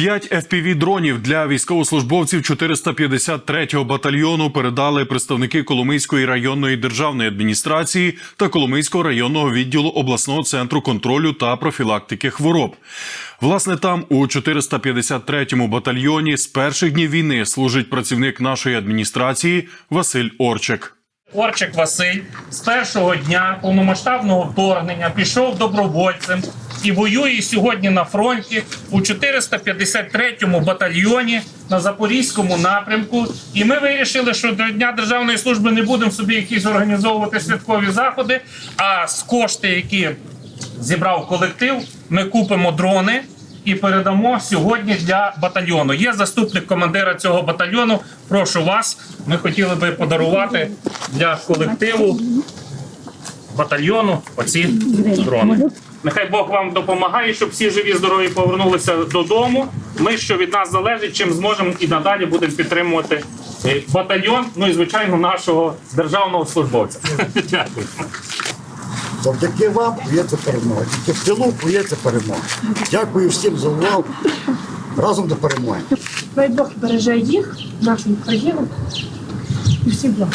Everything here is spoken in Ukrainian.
П'ять fpv дронів для військовослужбовців 453-го батальйону передали представники Коломийської районної державної адміністрації та Коломийського районного відділу обласного центру контролю та профілактики хвороб. Власне, там у 453-му батальйоні з перших днів війни служить працівник нашої адміністрації Василь Орчик. Орчик Василь з першого дня повномасштабного вторгнення пішов добровольцем і воює сьогодні на фронті у 453-му батальйоні на Запорізькому напрямку. І ми вирішили, що до Дня Державної служби не будемо собі якісь організовувати святкові заходи. А з кошти, які зібрав колектив, ми купимо дрони. І передамо сьогодні для батальйону. Є заступник командира цього батальйону. Прошу вас. Ми хотіли би подарувати для колективу батальйону оці дрони. Нехай Бог вам допомагає, щоб всі живі, здорові повернулися додому. Ми, що від нас залежить, чим зможемо і надалі будемо підтримувати е, батальйон. Ну і звичайно, нашого державного службовця. Дякую. Завдяки вам кується перемога. Тільки в тилу кується перемога. Дякую всім за увагу. Разом до перемоги. Хай Бог береже їх, нашу країну і всіх благ.